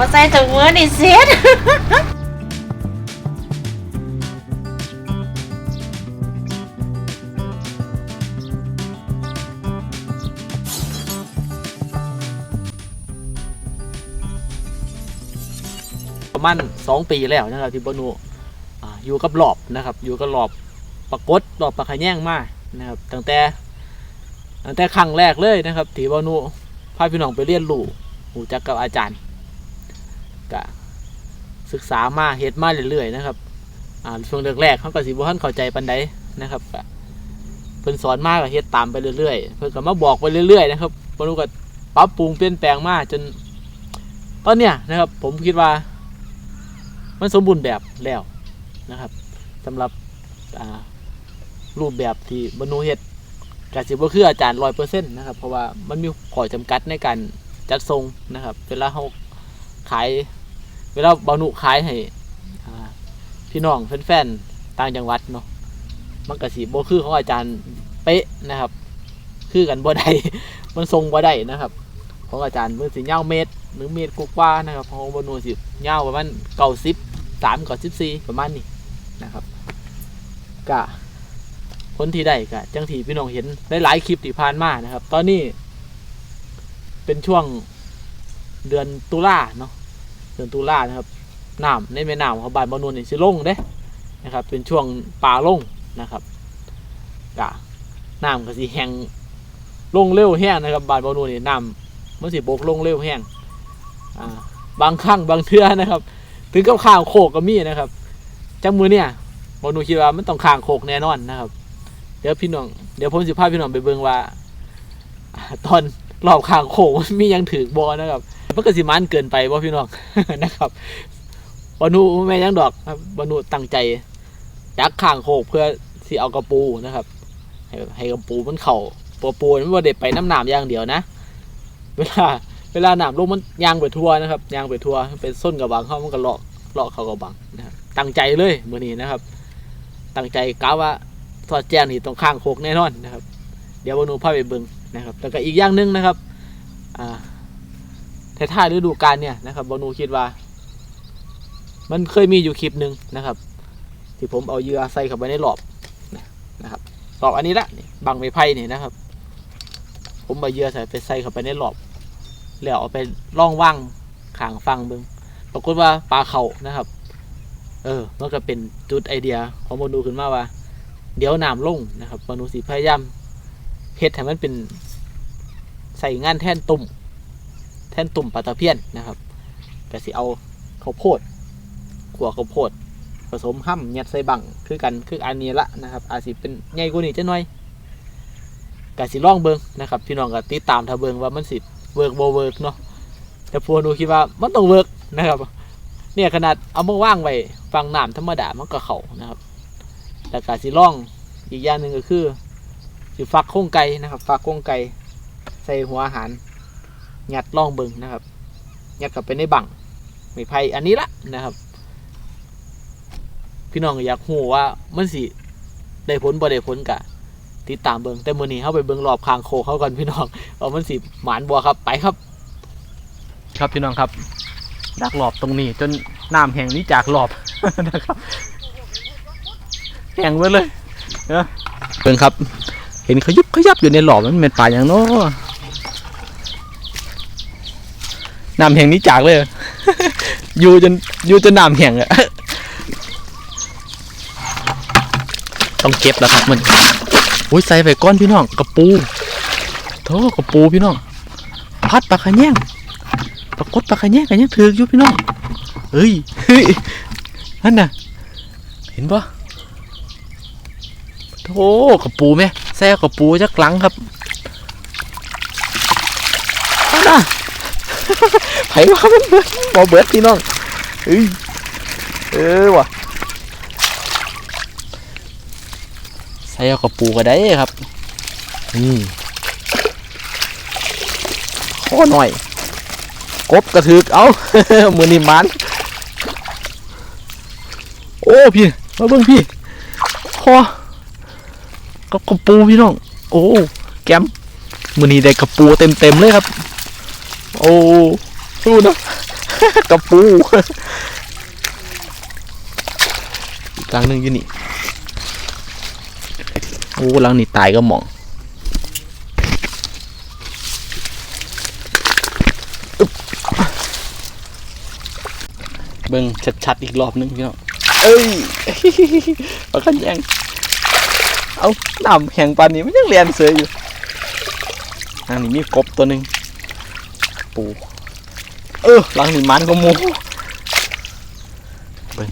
มาใส่ถุงมือนี่เสียดประมาณสองปีแล้วนะครับที่บนูอยู่กับหลอบนะครับ อยู่กับหลอบปรากฏหลอบปลาขะแย่งมานะครับตั้งแต่ตั้งแต่ครั้งแรกเลยนะครับที่บนูพาพี่น้องไปเรียนรู้หูจักกับอาจารย์ ก็ศึกษามาเฮ็ดมาเรื่อยๆนะครับอ่าช่วงแรกๆเขาก็สิบ่ทันเข้าใจปานใดนะครับก็เพิ่นสอนมากก็เฮ็ดตามไปเรื่อยๆ เพิ่นก็มาบอกไปเรื่อยๆนะครับบนูก็ปรับปรุงเปลี่ยนแปลงมาจน ตอนเนี้ยนะครับ ผมคิดว่า มันสมบูรณ์แบบแล้วนะครับสำหรับอ่ารูปแบบที่บรรนุเฮ็ดกสิบ่คืออาจารย์ร้อยเปอร์เซ็นต์นะครับ เพราะว่ามันมีข้อจำกัดในการจัดทรงนะครับ เวลาเขาขาย เวลาบรรนุขายให้พี่น้องแฟนๆต่างจังหวัดเนาะมันกรสิบ่คือของอาจารย์เป๊ะนะครับ คือกันบ่ได้มันทรงบ่ได้นะครับ ของอาจารย์มันสิยาเมตรหรือเมตรกว่านะครับของบรรนุสิยาประมาณเก้าสิบสามกับสิบสี่ประมาณนี้นะครับกะคนที่ได้กะจังที่พี่น้องเห็นได้หลายๆคลิปที่ผ่านมานะครับ ตอนนี้เป็นช่วงเดือนตุลาเนาะ เดือนตุลานะครับน้ำในแม่น้ำของบ้านบอนูนนี่สิลงเด้นะครับ เป็นช่วงป่าลงนะครับกะน้ำก็สิแห้งลงเร็วแห้งนะครับบานบอนูนนี่น้ำมันสิบกลงเร็วแห้งอ่าบางครั้งบางเทื่อนะครับ ถึงกับข้างโคกก็มีนะครับจังมือเนี่ยบอนูคิดว่ามันต้องข้างโคกแน่นอนนะครับ เดี๋ยวพี่น้องเดี๋ยวผมสิพาพี่น้องไปเบิ่งว่า ตอนรอบข้างโคกมันมียังถือบอนะครับ มันก็สิมันเกินไปบ่พี่น้องนะครับบอนูแม่ยังดอกครับบอนูตั้งใจยักข้างโคกเพื่อสิเอากระปูนะครับ ให้ให้กระปูมันเข่าปูปูมันบ่ได้ไปน้ำหนามอย่างเดียวนะ เวลาเวลาหนามลงมันยางไปทั่วนะครับยางไปทั่วเป็นส้นกระบังเขามันก็เลาะเลาะเขากระบังนะครับตั้งใจเลยมือนี้นะครับ ตั้งใจกะว่าสอดแจ้งนี่ตรงข้างโคกแน่นอนนะครับ เดี๋ยวบนูพาไปเบิ่งนะครับแล้วก็อีกอย่างหนึ่งนะครับอ่า ท้ายฤดูกาลเนี่ยนะครับบนูคิดว่า มันเคยมีอยู่คลิปหนึ่งนะครับ ที่ผมเอาเยื่อใส่เข้าไปในหลอบนะครับหลอบอันนี้ละบังไม้ไผ่นี่นะครับ ผมเอาเยื่อใส่ไปใส่เข้าไปในหลอบแล้วเอาไปล่องว่างขางฟังเบิงปรากฏว่าปลาเขานะครับ เออมันก็เป็นจุดไอเดียของมนูขึ้นมาว่า เดี๋ยวน้ำลงนะครับมนูสิพยายามเฮ็ดให้มันเป็นใส่งานแท่นตุ่ม ท่นตุ่มปลาตะเพียนนะครับก็สิเอาข้าวโพดขัวข้าวโพด ผสมห้ำยัดใส่บังคือกันคืออันนี้ละนะครับ อาจสิเป็นใหญ่กว่านี้จะหน่อยก็สิล่องเบิงนะครับพี่น้องก็ติดตามถ้าเบิงว่ามันสิเวิร์กโบเวิร์กเนาะแต่พวกหนูคิดว่ามันต้องเวิร์กนะครับเนี่ยขนาดเอามาว่างไว้ฟังน้ำธรรมดามันก็เขานะครับแต่การสิล่องอีกอย่างหนึ่งก็คือสิฟักโค้งไก่นะครับ ฟักโค้งไก่ใส่หัวอาหาร ยัดล่องเบิงนะครับยัดกลับไปในบังไม่ไผ่อันนี้ละนะครับ พี่น้องอยากหูว่ามันสิได้ผลบ่ได้ผลกะติดตามเบิงแต่มื้อนี้เฮาไปเบิงรอบคางโคกเขากันพี่น้องเอามันสิหมานบัวครับไปครับ ครับพี่น้องครับ ดักหลอบตรงนี้ จนน้ำแห้งนี้จากหลอบนะครับแห้งไปเลยเนอะเพิ่นครับ เห็นขยุบขยับอยู่ในหลอบมันเป็นป่าอย่าง โน้น้ำแห้งนี้จากเลย อยู่จนอยู่จนน้ำแห้งอะต้องเก็บแล้วครับมันอุ้ยใส่ไปก้อนพี่น้องกระปูโธ่กระปูพี่น้องพัดปลาขะแยงปรากฏปลาขะแยงกันยังถืออยู่พี่น้องเฮ้ยเฮ้ยนั่นน่ะ เห็นปะโธ่กระปูไหมแซ่กระปูจักหลังครับนั่นน่ะ ไผว่ามันเบิดบอเบิดพี่น้องเฮ้ยเออว่ะใส่เอากระปูก็ได้ครับนี่ข้อหน่อย กบกระถึกเอามือนี่มันโอ้พี่มาเบิ่งพี่คอกระปูพี่น้อง โอ้แกมมือนี้ได้กระปูเต็มเต็มๆเลยครับ อ้ดูนะกระปูอีกหลังหนึ่งอยู่นี่โอ้หลังนี่ตายก็หมองอึ๊บเบิ่งชัดๆอีกรอบหนึงพี่น้องเอ้ยปลาขันแยงเอาน้ำแข็งปานนี้มันยังเรียนเสืออยู่ทางนี้มีกบตัวหนึ่ง ปู เออหลังนี่มันก็หมูเบิ่ง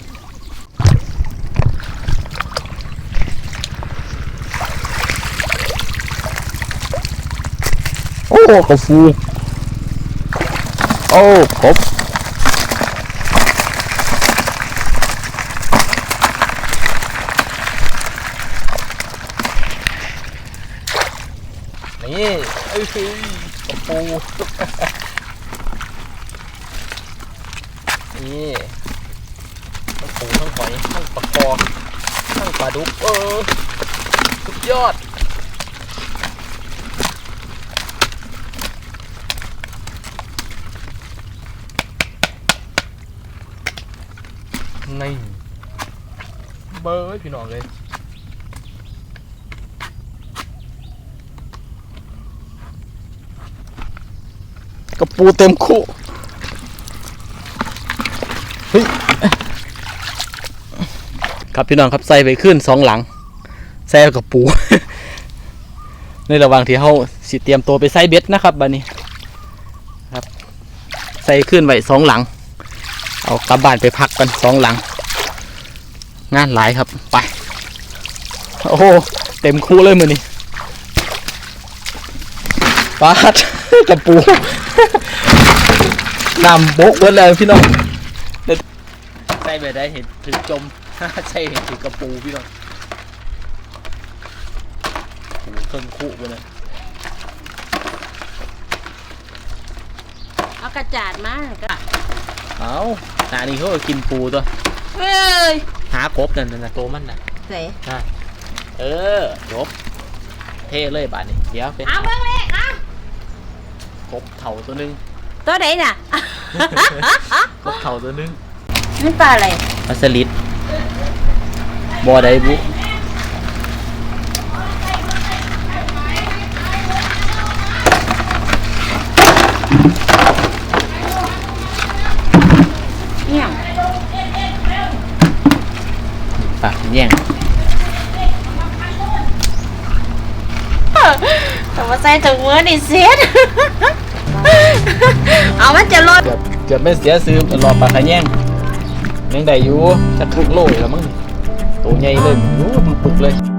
โอ้กระฟูโอ้กบนี่ เอ้ยกระปู นี่ทั้งปูทั้งหอยทั้งปลาคอทั้งปลาดุกเออสุดยอดนี่เบอร์พี่น้องเลยกระปูเต็มคู่ ครับพี่น้องครับใส่ไปขึ้นสองหลังใส่กับปู ในระหว่างที่เขาสิเตรียมตัวไปใส่เบ็ดนะครับบัดนี้ครับใส่ขึ้นไว้สองหลัง เอากลับบ้านไปพักกันสองหลัง งานหลายครับไป โอ้โหเต็มคู่เลยมือนี้ปาดกับปูนำโบกเบิดเลยพี่น้อง ใส่ไปได้เห็นถึงจม ใช่เห็นถึงกระปูพี่น้องปูเครื่องคู่ไปเลยเอากระจาดมาก็เอาหานี่เขาก็กินปูตัว เฮ้ยหากบนั่นน่ะตัวมันน่ะ เสเออจบเท่เลยบาดนี้เดี๋ยวเป็นเอาเบิ่งเลขเอากบเถ่าตัวหนึงตัวไหนน่ะ กบเถ่าตัวหนึง นี่ปลาอะไรปลาสลิดบอไดบุเนี่ยปากแย่งแต่ว่าใส่ถุงมือนี่เสียดเอามันจะลดเกือบเกือบไม่เสียซื้อรอปลาขะแย่ง ยังได้อยู่จะครึ่งโลยแล้วมั้งตัวใหญ่เลยโอ้มันปึกเลย